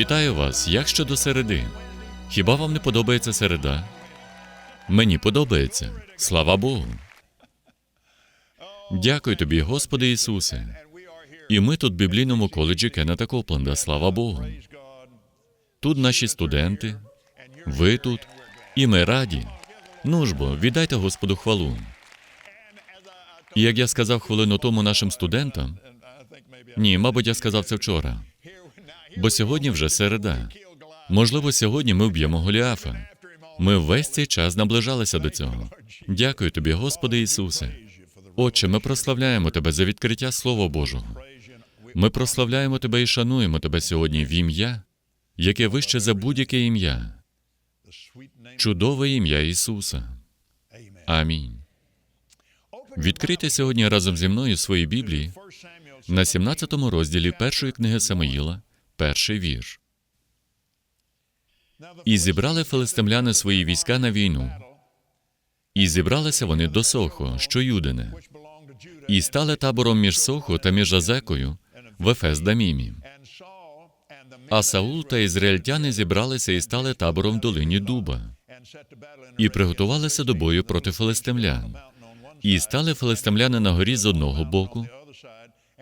Вітаю вас! Як щодо середи? Хіба вам не подобається середа? Мені подобається. Слава Богу. Дякую тобі, Господи Ісусе. І ми тут в біблійному коледжі Кеннета Копленда. Слава Богу. Тут наші студенти, ви тут, і ми раді. Ну ж бо, віддайте Господу хвалу. І як я сказав хвилину тому нашим студентам, ні, мабуть, я сказав це вчора. Бо сьогодні вже середа. Можливо, сьогодні ми вб'ємо Голіафа. Ми весь цей час наближалися до цього. Дякую тобі, Господи Ісусе. Отче, ми прославляємо Тебе за відкриття Слова Божого. Ми прославляємо Тебе і шануємо Тебе сьогодні в ім'я, яке вище за будь-яке ім'я. Чудове ім'я Ісуса. Амінь. Відкрийте сьогодні разом зі мною свої Біблії на 17 розділі першої книги Самоїла, перший вірш. І зібрали филистимляни свої війська на війну. І зібралися вони до Сохо, що Юдине, і стали табором між Сохо та між Азекою в Ефес-Дамімі. А Саул та ізраїльтяни зібралися і стали табором в долині Дуба, і приготувалися до бою проти филистимлян. І стали филистимляни на горі з одного боку,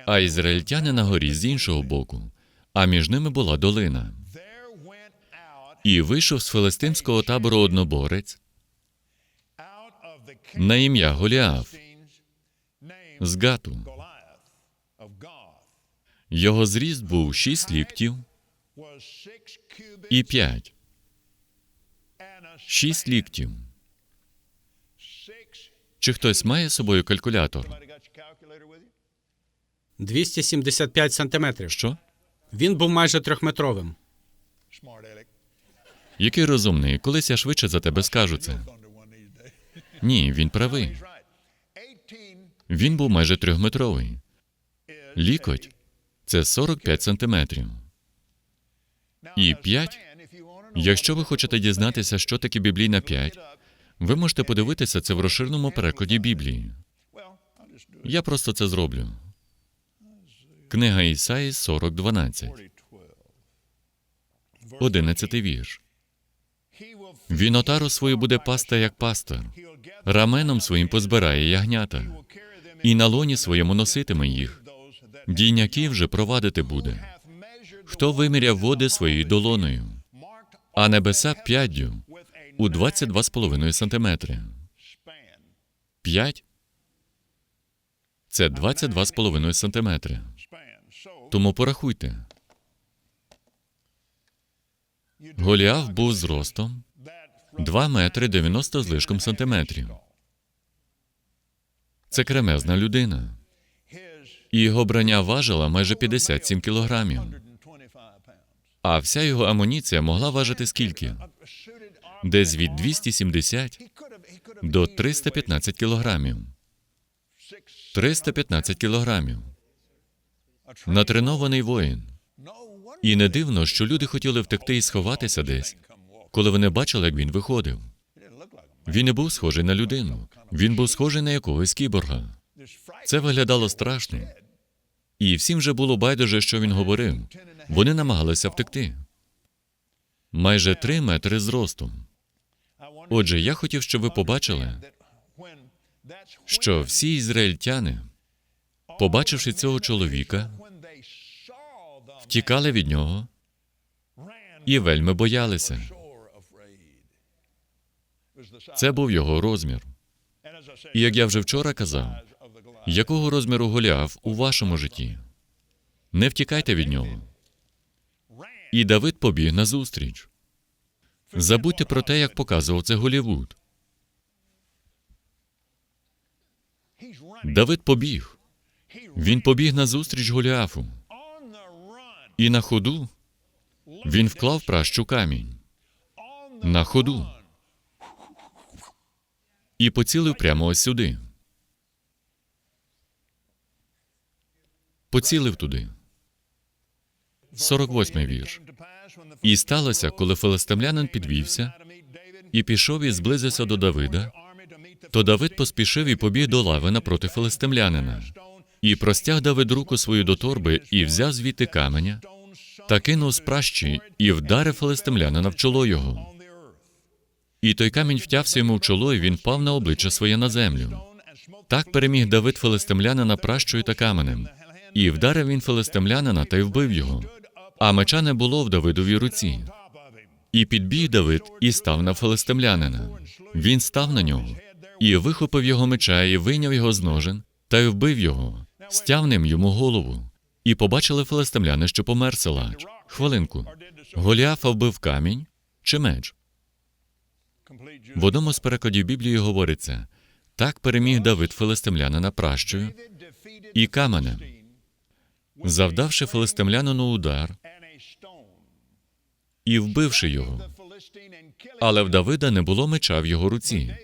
а ізраїльтяни на горі з іншого боку, а між ними була долина. І вийшов з филистимського табору одноборець на ім'я Голіаф з Гату. Його зріст був шість ліктів і п'ять. Шість ліктів. Чи хтось має з собою калькулятор? 275 сантиметрів. Що? Він був майже трьохметровим. Який розумний, колись я швидше за тебе скажу це. Ні, він правий. Він був майже трьохметровий. Лікоть це 45 сантиметрів. І 5, якщо ви хочете дізнатися, що таке біблійна 5, ви можете подивитися це в розширеному перекладі Біблії. Я просто це зроблю. Книга Ісаї 40.12. 11 вірш. Він отару свою буде паста, як пастор, раменом своїм позбирає ягнята, і на лоні своєму носитиме їх. Дійняків же провадити буде. Хто виміряв води своєю долоною, а небеса п'яддю у 22,5 сантиметри. П'ять – це 22,5 сантиметри. Тому порахуйте. Голіаф був зростом 2 метри 90 з лишком сантиметрів. Це кремезна людина. І його броня важила майже 57 кілограмів. А вся його амуніція могла важити скільки? Десь від 270 до 315 кілограмів. 315 кілограмів. Натренований воїн. І не дивно, що люди хотіли втекти і сховатися десь, коли вони бачили, як він виходив. Він не був схожий на людину. Він був схожий на якогось кіборга. Це виглядало страшно. І всім же було байдуже, що він говорив. Вони намагалися втекти. Майже три метри зросту. Отже, я хотів, щоб ви побачили, що всі ізраїльтяни, побачивши цього чоловіка, втікали від нього і вельми боялися. Це був його розмір. І як я вже вчора казав, якого розміру Голіаф у вашому житті? Не втікайте від нього. І Давид побіг назустріч. Забудьте про те, як показував це Голівуд. Давид побіг. Він побіг назустріч Голіафу. І на ходу він вклав пращу камінь. На ходу. І поцілив прямо ось сюди. Поцілив туди. 48-й вірш. І сталося, коли филистимлянин підвівся і пішов і зблизився до Давида, то Давид поспішив і побіг до лави напроти филистимлянина. І простяг Давид руку свою до торби і взяв звідти каменя, та кинув з пращі і вдарив филистимлянина в чоло його. І той камінь втявся йому в чоло, і він впав на обличчя своє на землю. Так переміг Давид филистимлянина пращою та каменем, і вдарив він филистимлянина та й вбив його. А меча не було в Давидовій руці. І підбіг Давид і став на филистимлянина. Він став на нього, і вихопив його меча, і вийняв його з ножен, та й вбив його, стяв ним йому голову. І побачили филистимляни, що помер силач. Хвилинку. Голіафа вбив камінь чи меч? В одному з перекладів Біблії говориться: так переміг Давид филистимлянина пращою і каменем, завдавши филистимлянину удар і вбивши його. Але в Давида не було меча в його руці.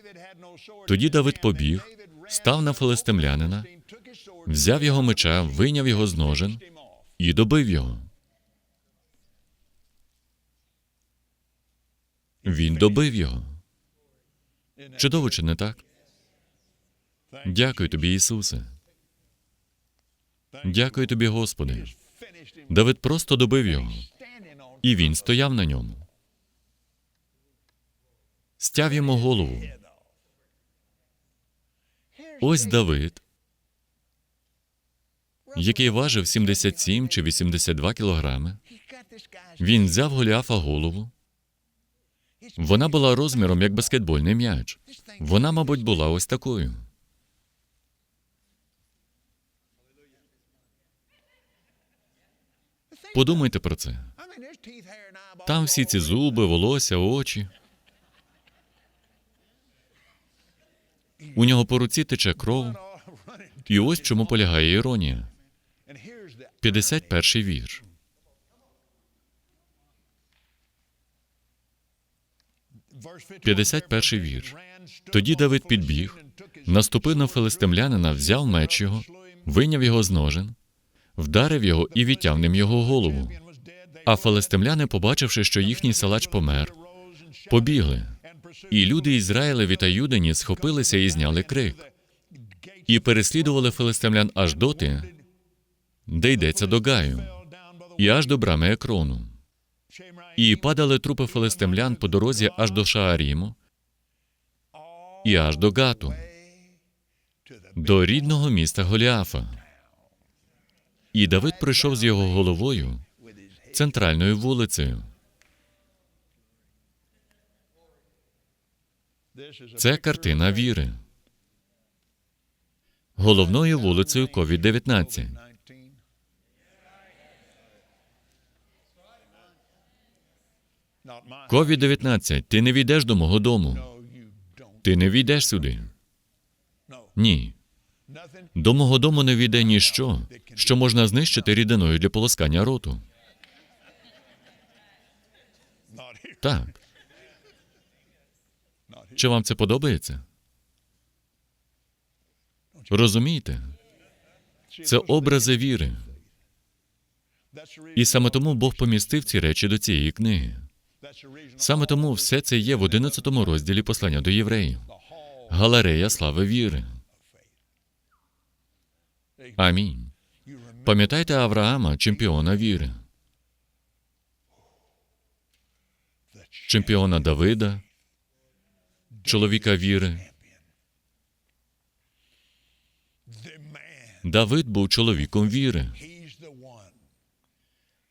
Тоді Давид побіг, став на филистимлянина, взяв його меча, вийняв його з ножен і добив його. Він добив його. Чудово, чи не так? Дякую тобі, Ісусе. Дякую тобі, Господи. Давид просто добив його, і він стояв на ньому. Стяв йому голову. Ось Давид, який важив 77 чи 82 кілограми. Він взяв Голіафа голову. Вона була розміром як баскетбольний м'яч. Вона, мабуть, була ось такою. Подумайте про це. Там всі ці зуби, волосся, очі. У нього по руці тече кров. І ось чому полягає іронія. 51-й вірш. П'ятдесят перший вірш. Тоді Давид підбіг, Наступив на филистимлянина, взяв меч його, вийняв його з ножен, вдарив його і відтяв ним його голову. А филистимляни, побачивши, що їхній салач помер, побігли. І люди Ізраїлеві та Юдині схопилися і зняли крик, і переслідували филистимлян аж доти, де йдеться до Гаю, і аж до брами Екрону. І падали трупи филистимлян по дорозі аж до Шааріму і аж до Гату, до рідного міста Голіафа. І Давид прийшов з його головою центральною вулицею. Це картина віри. Головною вулицею COVID-19. COVID-19, ти не війдеш до мого дому. Ти не війдеш сюди. Ні. До мого дому не війде ніщо, що можна знищити рідиною для полоскання роту. Так. Чи вам це подобається? Розумієте? Це образи віри. І саме тому Бог помістив ці речі до цієї книги. Саме тому все це є в 11 розділі послання до євреїв. Галерея слави віри. Амінь. Пам'ятайте Авраама, чемпіона віри, чемпіона Давида, чоловіка віри. Давид був чоловіком віри.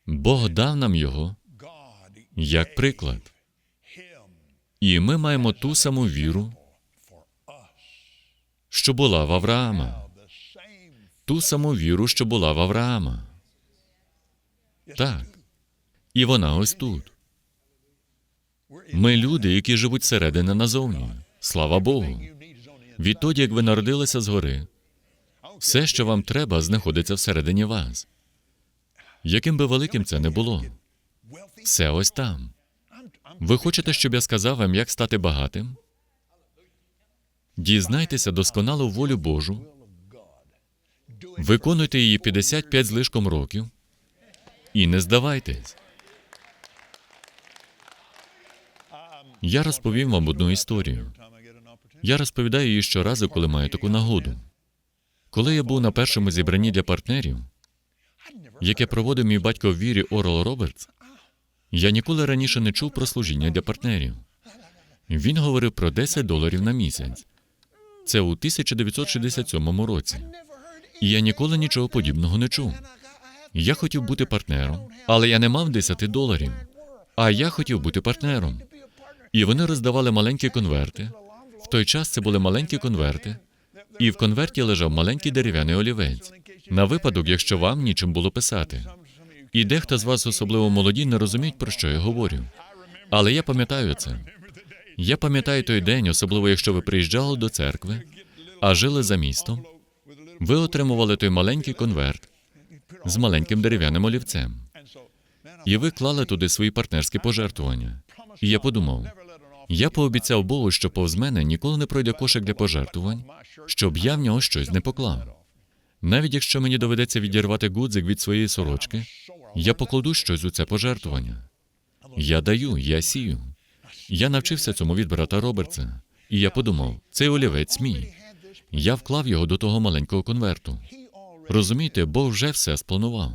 Бог дав нам його як приклад. І ми маємо ту саму віру, що була в Авраама. Ту саму віру, що була в Авраама. Так. І вона ось тут. Ми люди, які живуть зсередини назовні. Слава Богу. Відтоді, як ви народилися згори, все, що вам треба, знаходиться всередині вас. Яким би великим це не було, все ось там. Ви хочете, щоб я сказав вам, як стати багатим? Дізнайтеся досконалу волю Божу, виконуйте її 55 злишком років і не здавайтесь. Я розповім вам одну історію. Я розповідаю її щоразу, коли маю таку нагоду. Коли я був на першому зібранні для партнерів, яке проводив мій батько в вірі Орел Робертс, я ніколи раніше не чув про служіння для партнерів. Він говорив про 10 доларів на місяць. Це у 1967 році. І я ніколи нічого подібного не чув. Я хотів бути партнером, але я не мав 10 доларів. А я хотів бути партнером. І вони роздавали маленькі конверти. В той час це були маленькі конверти, і в конверті лежав маленький дерев'яний олівець на випадок, якщо вам нічим було писати. І дехто з вас, особливо молоді, не розуміють, про що я говорю. Але я пам'ятаю це. Я пам'ятаю той день, особливо якщо ви приїжджали до церкви, а жили за містом. Ви отримували той маленький конверт з маленьким дерев'яним олівцем. І ви клали туди свої партнерські пожертвування. І я подумав, я пообіцяв Богу, що повз мене ніколи не пройде кошик для пожертвувань, щоб я в нього щось не поклав. Навіть якщо мені доведеться відірвати гудзик від своєї сорочки, я покладу щось у це пожертвування. Я даю, я сію. Я навчився цьому від брата Робертса, і я подумав, цей олівець мій. Я вклав його до того маленького конверту. Розумієте, Бог вже все спланував.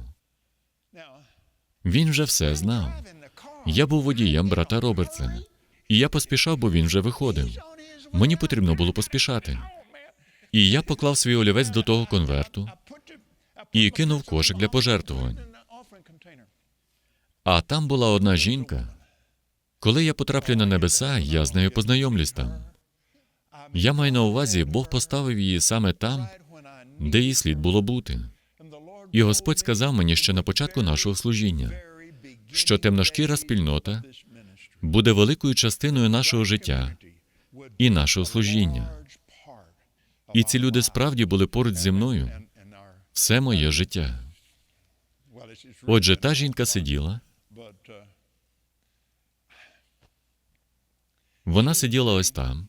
Він вже все знав. Я був водієм брата Робертса, і я поспішав, бо він вже виходив. Мені потрібно було поспішати. І я поклав свій олівець до того конверту і кинув кошик для пожертвувань. А там була одна жінка. Коли я потраплю на небеса, я з нею познайомлюсь там. Я маю на увазі, Бог поставив її саме там, де їй слід було бути. І Господь сказав мені ще на початку нашого служіння, що темношкіра спільнота буде великою частиною нашого життя і нашого служіння. І ці люди справді були поруч зі мною все моє життя. Отже, та жінка сиділа, вона сиділа ось там,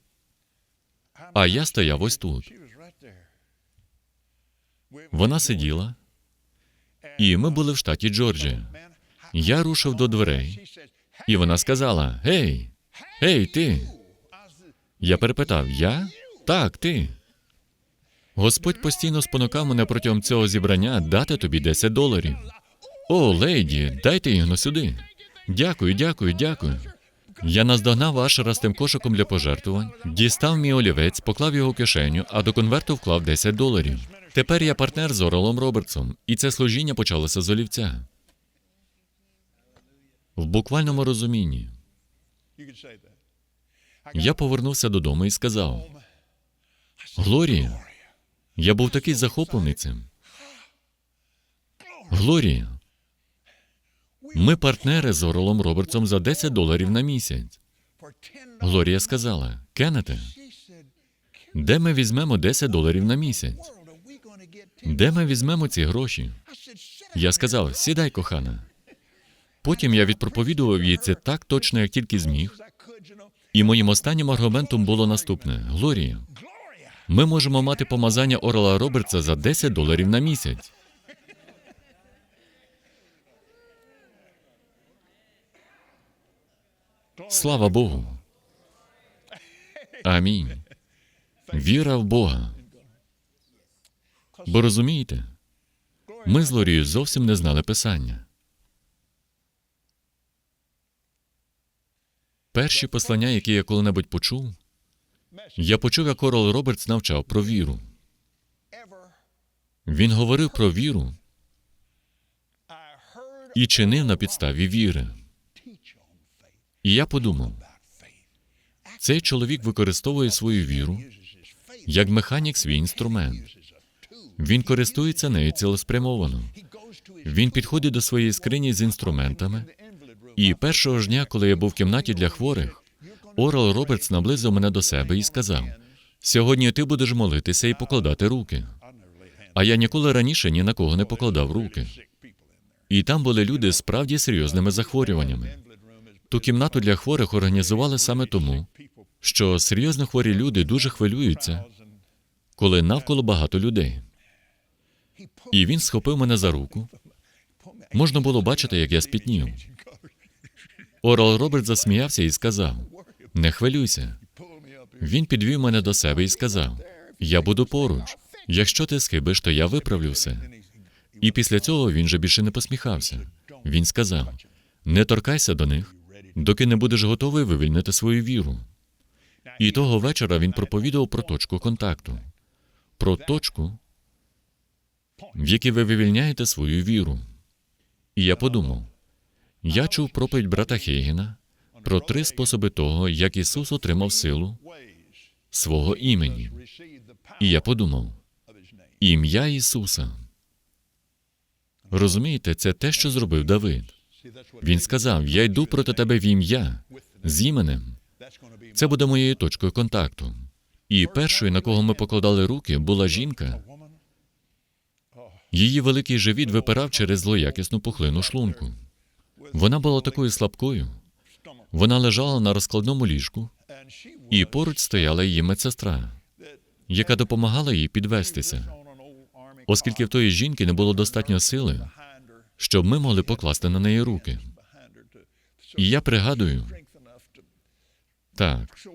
а я стояв ось тут. Вона сиділа, і ми були в штаті Джорджія. Я рушив до дверей, і вона сказала: Гей, гей, ти. Я перепитав: Я? Так, ти. Господь постійно спонукав мене протягом цього зібрання дати тобі 10 доларів. О, леді, дайте його сюди. Дякую, дякую, дякую. Я наздогнав Ашера з тим кошиком для пожертвувань, дістав мій олівець, поклав його в кишеню, а до конверту вклав 10 доларів. Тепер я партнер з Орелом Робертсом, і це служіння почалося з олівця. В буквальному розумінні. Я повернувся додому і сказав: Глорія, я був такий захоплений цим. Глорія, ми партнери з Орлом Робертсом за 10 доларів на місяць. Глорія сказала: Кеннете, де ми візьмемо 10 доларів на місяць? Де ми візьмемо ці гроші? Я сказав: сідай, кохана. Потім я відпроповідував їй це так точно, як тільки зміг. І моїм останнім аргументом було наступне: Глорія, ми можемо мати помазання Орла Робертса за 10 доларів на місяць. Слава Богу. Амінь. Віра в Бога. Бо розумієте, Ми з Лорією зовсім не знали писання. Перші послання, які я коли-небудь почув, я почув, як Орел Робертс навчав про віру. Він говорив про віру і чинив на підставі віри. І я подумав, цей чоловік використовує свою віру як механік свій інструмент. Він користується нею цілеспрямовано. Він підходить до своєї скрині з інструментами. І першого ж дня, коли я був в кімнаті для хворих, Орел Робертс наблизив мене до себе і сказав: сьогодні ти будеш молитися і покладати руки. А я ніколи раніше ні на кого не покладав руки. І там були люди справді серйозними захворюваннями. Ту кімнату для хворих організували саме тому, що серйозно хворі люди дуже хвилюються, коли навколо багато людей. І він схопив мене за руку. Можна було бачити, як я спітнів. Орел Роберт засміявся і сказав: Не хвилюйся. Він підвів мене до себе і сказав: Я буду поруч. Якщо ти схибиш, то я виправлю все. І після цього він же більше не посміхався. Він сказав: Не торкайся до них, доки не будеш готовий вивільнити свою віру. І того вечора він проповідував про точку контакту, про точку, в якій ви вивільняєте свою віру. І я подумав: я чув проповідь брата Хейгена про три способи того, як Ісус отримав силу свого імені. І я подумав: ім'я Ісуса. Розумієте, це те, що зробив Давид. Він сказав: Я йду проти тебе в ім'я з іменем. Це буде моєю точкою контакту. І першою, на кого ми покладали руки, була жінка. Її великий живіт випирав через злоякісну пухлину шлунку. Вона була такою слабкою. Вона лежала на розкладному ліжку, і поруч стояла її медсестра, яка допомагала їй підвестися, оскільки в тої жінки не було достатньо сили, щоб ми могли покласти на неї руки. І я пригадую, так,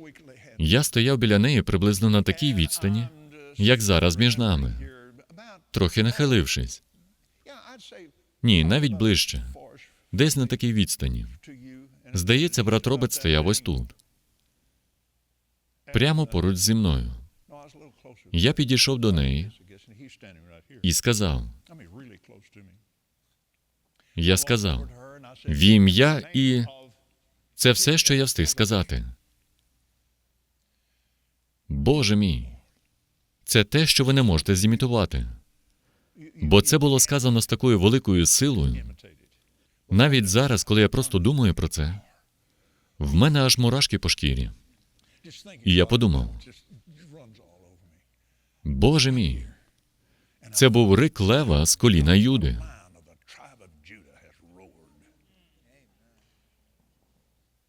я стояв біля неї приблизно на такій відстані, як зараз між нами, трохи нахилившись. Ні, навіть ближче, десь на такій відстані. Здається, брат Роберт стояв ось тут, прямо поруч зі мною. Я підійшов до неї і сказав: Я сказав, в ім'я і це все, що я встиг сказати. Боже мій, це те, що ви не можете зімітувати. Бо це було сказано з такою великою силою. Навіть зараз, коли я просто думаю про це, в мене аж мурашки по шкірі. І я подумав: Боже мій, це був рик лева з коліна Юди.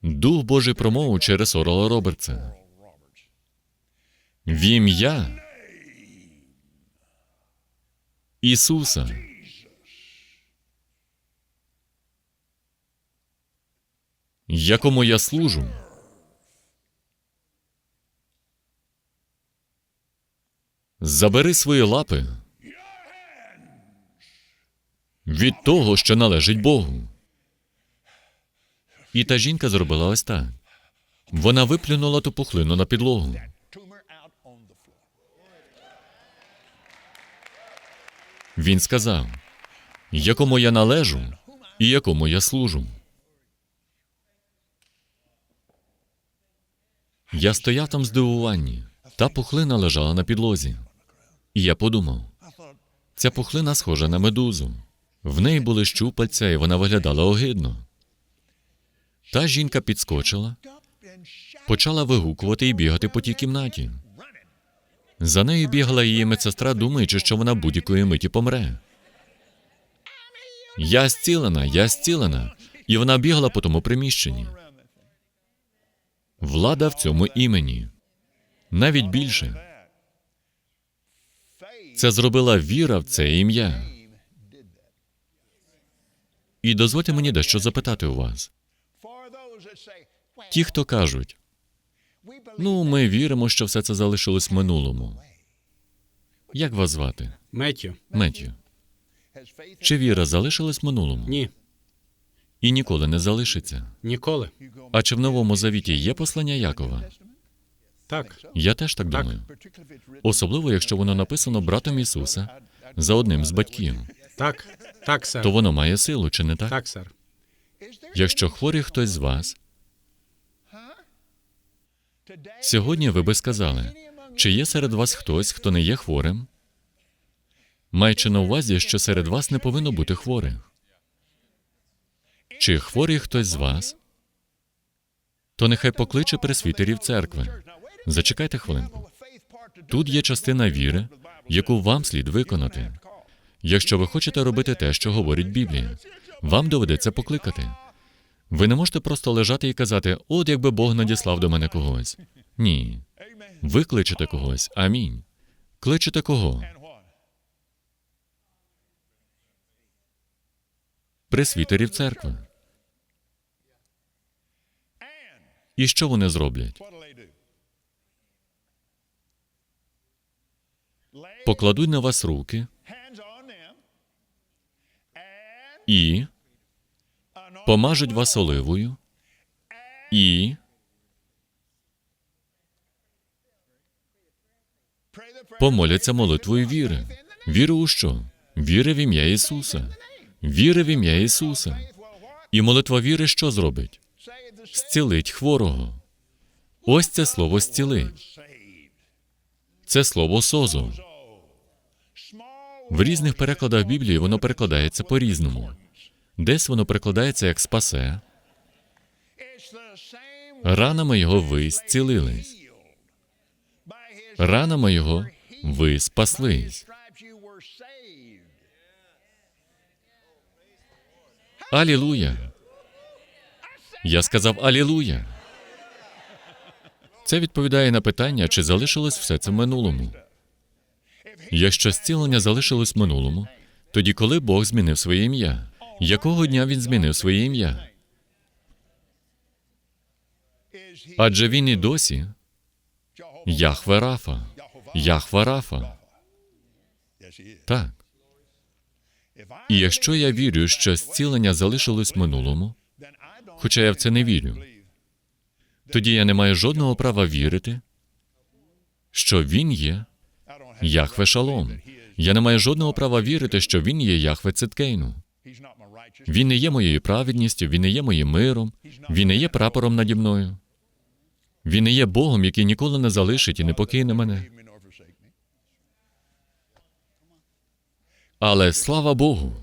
Дух Божий промовив через Орла Робертса. В ім'я Ісуса. Якому я служу. Забери свої лапи від того, що належить Богу. І та жінка зробила ось так. Вона виплюнула ту пухлину на підлогу. Він сказав, якому я належу і якому я служу. Я стояв там здивуванні. Та пухлина лежала на підлозі. І я подумав: ця пухлина схожа на медузу. В неї були щупальця, і вона виглядала огидно. Та жінка підскочила, почала вигукувати і бігати по тій кімнаті. За нею бігала її медсестра, думаючи, що вона будь-якої миті помре. Я зцілена, я зцілена. І вона бігала по тому приміщенні. Влада в цьому імені. Навіть більше. Це зробила віра в це ім'я. І дозвольте мені дещо запитати у вас. Ті, хто кажуть, ну, ми віримо, що все це залишилось в минулому. Як вас звати? Меттю, Меттю. Чи віра залишилась в минулому Ні, і ніколи не залишиться? ніколи. А чи в новому завіті є послання Якова? Так, Я теж так Так. думаю. Особливо, якщо воно написано братом Ісуса за одним з батьків, так, так, сер. то воно має силу, чи не так? Так, сер. Якщо хворий хтось з вас, сьогодні ви би сказали, чи є серед вас хтось, хто не є хворим? Маючи на увазі, що серед вас не повинно бути хворих. Чи хворий хтось з вас? То нехай покличе пресвітерів церкви. Зачекайте хвилинку. Тут є частина віри, яку вам слід виконати. Якщо ви хочете робити те, що говорить Біблія, вам доведеться покликати. Ви не можете просто лежати і казати, от якби Бог надіслав до мене когось. Ні. Ви кличете когось. Амінь. Кличете кого? Пресвітерів церкви. І що вони зроблять? Покладуть на вас руки і помажуть вас оливою і помоляться молитвою віри. Віри у що? Віри в ім'я Ісуса. Віри в ім'я Ісуса. І молитва віри що зробить? Зцілить хворого. Ось це слово зцілить. Це слово созо. В різних перекладах Біблії воно перекладається по-різному. Десь воно перекладається як спасе, ранами його ви зцілились. Ранами його ви спаслись. Алілуя. Я сказав Алілуя. Це відповідає на питання, чи залишилось все це в минулому. Якщо зцілення залишилось в минулому, тоді коли Бог змінив своє ім'я? Якого дня він змінив своє ім'я? Адже він і досі Яхве Рафа. Яхве Рафа. Так. І якщо я вірю, що зцілення залишилось в минулому, хоча я в це не вірю, тоді я не маю жодного права вірити, що він є Яхве Шалом. Я не маю жодного права вірити, що він є Яхве Циткейну. Він не є моєю праведністю, він не є моїм миром, він не є прапором наді мною. Він не є Богом, який ніколи не залишить і не покине мене. Але слава Богу,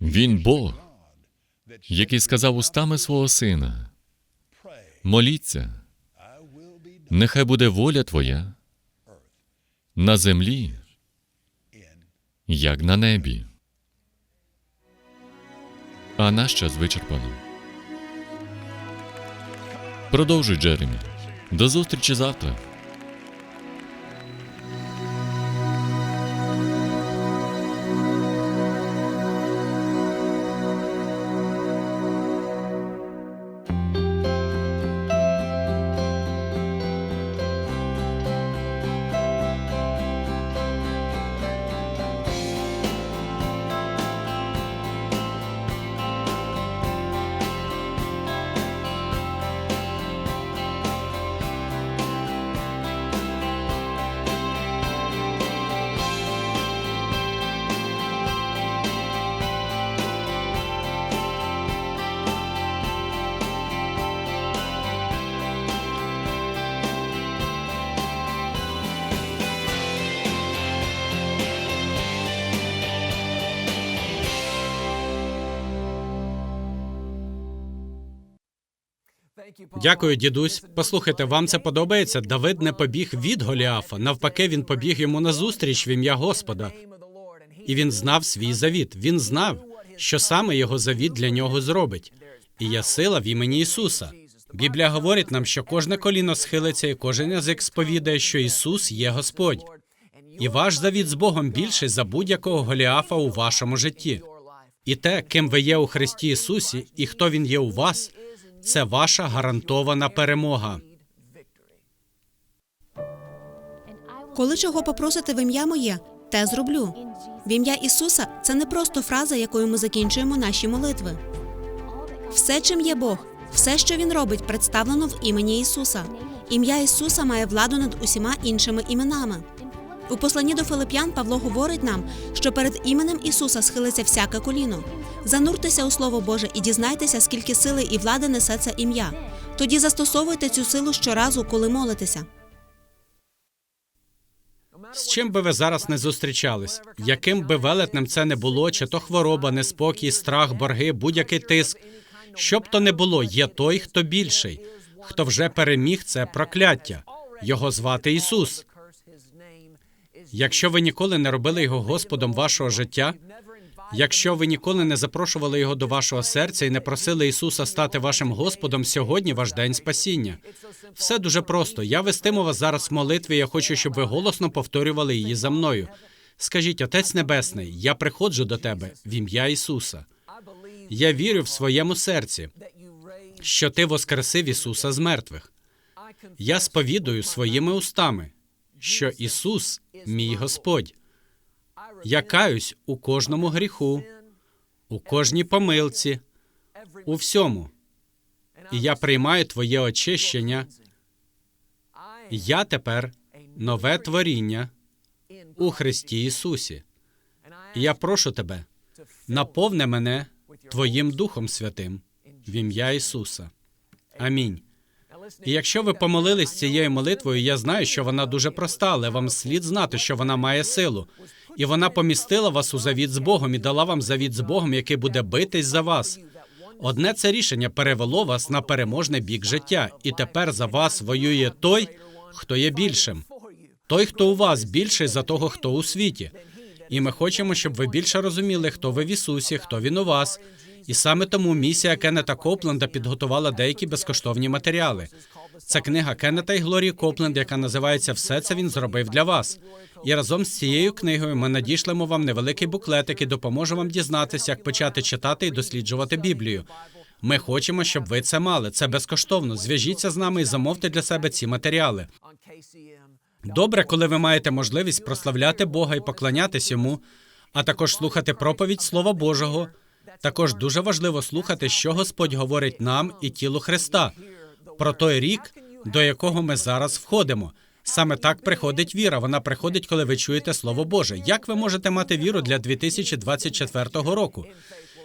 він Бог, який сказав устами свого сина: моліться, нехай буде воля твоя на землі, як на небі. А наш час вичерпано. Продовжуй, Джеремі. До зустрічі завтра. Дякую, дідусь. Послухайте, вам це подобається? Давид не побіг від Голіафа. Навпаки, він побіг йому назустріч в ім'я Господа. І він знав свій завіт. Він знав, що саме його завіт для нього зробить. І є сила в імені Ісуса. Біблія говорить нам, що кожне коліно схилиться і кожен язик сповідає, що Ісус є Господь. І ваш завіт з Богом більший за будь-якого Голіафа у вашому житті. І те, ким ви є у Христі Ісусі, і хто Він є у вас, це ваша гарантована перемога. Коли чого попросите в ім'я моє, те зроблю. В ім'я Ісуса це не просто фраза, якою ми закінчуємо наші молитви. Все, чим є Бог, все, що Він робить, представлено в імені Ісуса. Ім'я Ісуса має владу над усіма іншими іменами. У посланні до Филип'ян Павло говорить нам, що перед іменем Ісуса схилиться всяке коліно. Зануртеся у Слово Боже і дізнайтеся, скільки сили і влади несе це ім'я. Тоді застосовуйте цю силу щоразу, коли молитеся. З чим би ви зараз не зустрічались, яким би велетнем це не було, чи то хвороба, неспокій, страх, борги, будь-який тиск. Що б то не було, є той, хто більший, хто вже переміг це прокляття. Його звати Ісус. Якщо ви ніколи не робили його Господом вашого життя, якщо ви ніколи не запрошували його до вашого серця і не просили Ісуса стати вашим Господом, сьогодні ваш день спасіння. Все дуже просто. Я вестиму вас зараз в молитві. Я хочу, щоб ви голосно повторювали її за мною. Скажіть, Отець Небесний, я приходжу до тебе в ім'я Ісуса. Я вірю в своєму серці, що ти воскресив Ісуса з мертвих. Я сповідую своїми устами, що Ісус мій Господь. Я каюсь у кожному гріху, у кожній помилці, у всьому. І я приймаю Твоє очищення. Я тепер нове творіння у Христі Ісусі. І я прошу тебе, наповни мене Твоїм Духом Святим в ім'я Ісуса. Амінь. І якщо ви помолились цією молитвою, я знаю, що вона дуже проста, але вам слід знати, що вона має силу. І вона помістила вас у завіт з Богом і дала вам завіт з Богом, який буде битись за вас. Одне це рішення перевело вас на переможний бік життя, і тепер за вас воює той, хто є більшим. Той, хто у вас більший за того, хто у світі. І ми хочемо, щоб ви більше розуміли, хто ви в Ісусі, хто він у вас. І саме тому місія Кеннета Копленда підготувала деякі безкоштовні матеріали. Це книга Кеннета і Глорії Копленд, яка називається Все це він зробив для вас. І разом з цією книгою ми надішлемо вам невеликий буклет, який допоможе вам дізнатися, як почати читати і досліджувати Біблію. Ми хочемо, щоб ви це мали. Це безкоштовно. Зв'яжіться з нами і замовте для себе ці матеріали. Добре, коли ви маєте можливість прославляти Бога і поклонятись йому, а також слухати проповідь Слова Божого. Також дуже важливо слухати, що Господь говорить нам і тілу Христа про той рік, до якого ми зараз входимо. Саме так приходить віра. Вона приходить, коли ви чуєте Слово Боже. Як ви можете мати віру для 2024 року?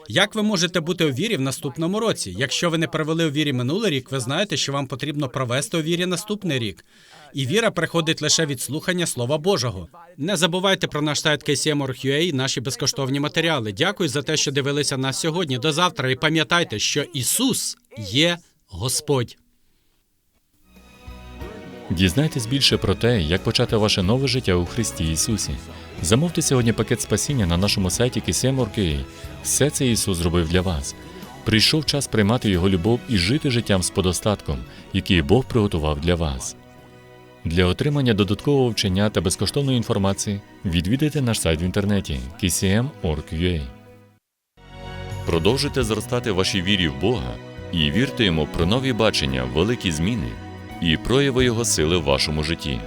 Як ви можете бути у вірі в наступному році? Якщо ви не провели у вірі минулий рік, ви знаєте, що вам потрібно провести у вірі наступний рік. І віра приходить лише від слухання Слова Божого. Не забувайте про наш сайт KCM.org.ua і наші безкоштовні матеріали. Дякую за те, що дивилися нас сьогодні. До завтра. І пам'ятайте, що Ісус є Господь. Дізнайтесь більше про те, як почати ваше нове життя у Христі Ісусі. Замовте сьогодні пакет спасіння на нашому сайті KSM.org.ua. Все це Ісус зробив для вас. Прийшов час приймати Його любов і жити життям з подостатком, який Бог приготував для вас. Для отримання додаткового вчення та безкоштовної інформації відвідайте наш сайт в інтернеті kcm.org.ua. Продовжуйте зростати вашій вірі в Бога і вірте йому про нові бачення, великі зміни і прояви Його сили в вашому житті.